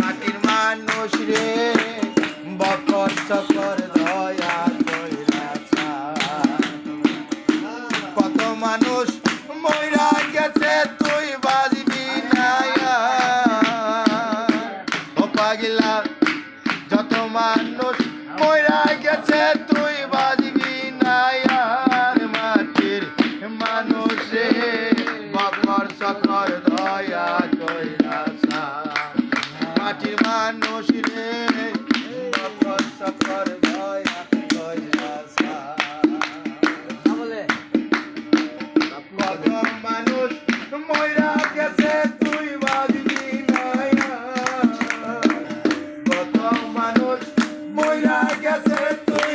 মাটির মানুষ রে, বকর চকর দয়া কত মানুষ মইরা গেছে, তুই বাজবি না। ও পাগলা, যত মানুষ মইরা গেছে চকর দয়া কইরা। মাটির মানুষ রে বকর চকর দয়া মানুষ মইরা গেছে, তুই বাজবি না কত মানুষ মইরা গেছে তুই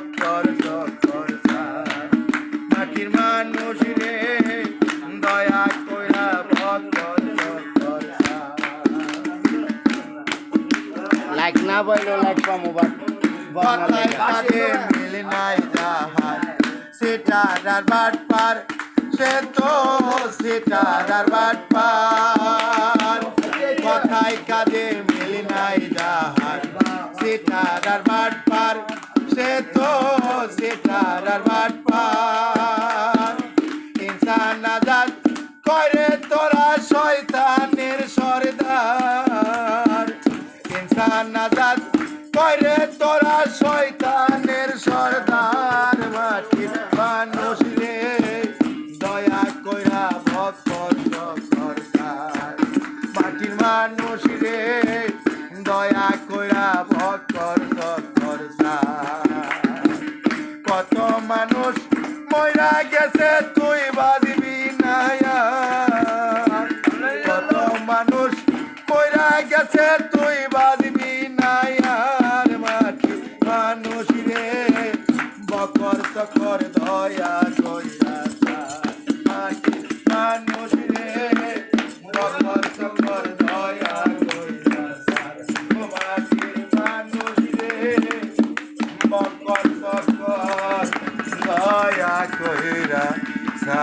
ভক্তর সকর মাটির মানুষ রে দয়া কইরা ভক্তর সকর লাইক না লাইক বাট কথায় কাজে মিল নাই যাহার। সেটার আর বাট পার সে তো সেটার আর বাট পার। কথায় কাজে মিল নাই যাহার। সেটার আর বাট পার সে তো সেটার আর বাট পার ইনসান আজাদ করে তোরা শয়তানের সর্দার ইনসান আজাদ করে তোরা শয়তানের সর্দার মাটির মানুষ রে দয়া কইরা ভক্ত সরকার মাটির মানুষ গেছে, তুই বাজবি না আর মাটি মানুষ রে, বকর সকর দয়া কইরা। মাটি মানুষ রে, বকর সকর দয়া কইরা। ও মানুষ রে, বকর সকর দয়া কইরা সা